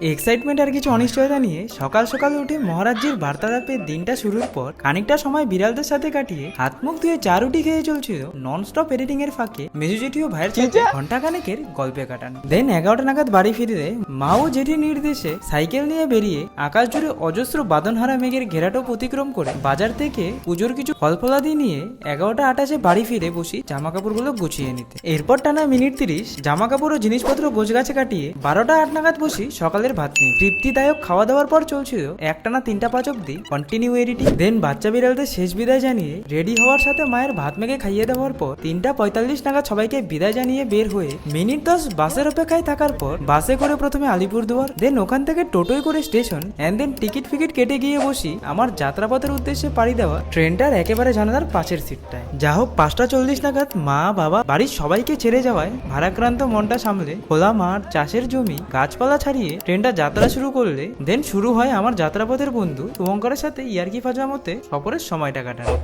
Excitement আর কিছু অনিশ্চয়তা নিয়ে সকাল সকাল উঠে মহারাজ্যের বার্তালাপের দিনটা শুরুর পর খানিকটা সময় বিড়ালদের সাথে কাটিয়ে হাত মুখ ধুয়ে চা রুটি খেয়ে চলছিল নন স্টপ এডিটিং এর ফাঁকে মেজু জেঠি ও ভাইয়ের সাথে ঘণ্টা খানেকের গল্পে কাটানো। দেন এগারোটা নাগাদ বাড়ি ফিরে মা ও জেঠির নির্দেশে সাইকেল নিয়ে বেরিয়ে আকাশ জুড়ে অজস্র বাদনহারা মেঘের ঘেরাটো অতিক্রম করে বাজার থেকে পুজোর কিছু ফল ফলাদি নিয়ে এগারোটা আটাশে বাড়ি ফিরে বসি জামা কাপড়গুলো গুছিয়ে নিতে। এরপর টানা মিনিট তিরিশ জামা কাপড় ও জিনিসপত্র গোছগাছে কাটিয়ে বারোটা আট নাগাদ বসি সকালের ভাত নিয়ে তৃপ্তিদায়ক খাওয়া দাওয়ার পর চলছিল একটানা তিনটা পাঁচ অব্দি কন্টিনিউ এডিটিং দেন বাচ্চা বিড়ালদের শেষ বিদায় জানিয়ে রেডি হওয়ার সাথে মায়ের ভাত মেঘে খাইয়ে দেওয়ার পর তিনটা পঁয়তাল্লিশ নাগাদ সবাইকে বিদায় জানিয়ে বের হয়ে মিনিট দশ বাসের অপেক্ষায় থাকার পর বাসে করে প্রথমে আলিপুরদুয়ার দেন ওখান থেকে টোটোয় করে স্টেশন অ্যান্ড দেন টিকিট ফিকিট কেটে গিয়ে বসি আমার যাত্রাপথের উদ্দেশ্যে পাড়ি দেওয়া ট্রেনটার একেবারে জানালার পাশের সিটটায়। যা হোক পাঁচটা চল্লিশ নাগাদ মা, বাবা, বাড়ির সবাইকে ছেড়ে যাওয়ায় ভারাক্রান্ত মনটা সামলে খোলা মাঠ, চাষের জমি, গাছপালা ছাড়িয়ে ট্রেনটা যাত্রা শুরু করলে দেন শুরু হয় আমার যাত্রাপথের বন্ধু শুভঙ্করের সাথে ইয়ার্কি ফাজা মতে সফরের সময়টা কাটানো।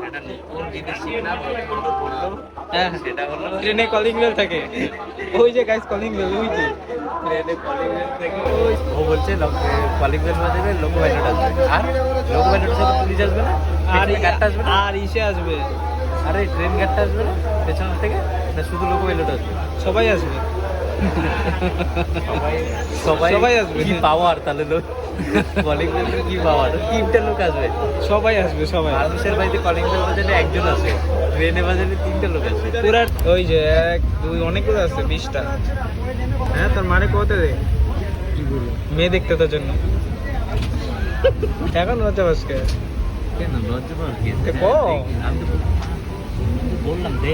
মানে হ্যাঁ হলো ট্রেনে কলিং বেল থাকে। ওই যে গাইস কলিং বেল ওই যে। ট্রেনে কলিং বেল থেকে ও বলছে কলিং বেল বাজাবে লোক আর লোক ব্যান্ডের সাথে পুলিশ আসবে না? আর গাড়িটা আসবে আর ইসে আসবে। আরে ট্রেন গাড়িটা আসবে না? পেছন থেকে? শুধু লোক ব্যান্ড আসবে সবাই আসবে। সবাই সবাই আসবে। কি পাওয়ার তাহলে লোক কলিং বেল কি পাওয়ার তিনটে লোক আসবে। সবাই আসবে সবাই। মানুষের বাড়িতে কলিং বেল বাজালে একজন আসবে। ট্রেনে বাজালে তিনটে লোক আসবে। পুরা ওই যে এক দুই অনেকগুলো আছে বিশটা। হ্যাঁ তোর মানে কত দে কি বলব? মেয়ে দেখতে তোর জন্য। এখন লজ্জা বাসকে কেন লজ্জা পাওয়ার কি আছে? আমি তো বললাম দে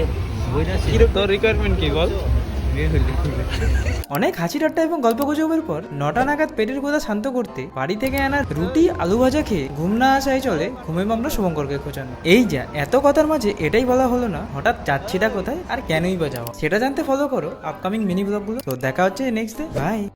তোর রিকোয়ারমেন্ট কি বল? অনেক হাসি ঠাট্টা এবং গল্প গুজবের পর নটা নাগাদ পেটের কথা শান্ত করতে বাড়ি থেকে আনা রুটি, আলু ভাজা খেয়ে ঘুম না আসায় চলে ঘুমে মামলা শুভঙ্করকে খোঁজানো। এই যা, এত কথার মাঝে এটাই বলা হলো না, হঠাৎ যাচ্ছিটা কোথায় আর কেনই বা যাওয়া? সেটা জানতে ফলো করো আপকামিং মিনি ব্লগগুলো তো দেখা হচ্ছে নেক্সট ডে বাই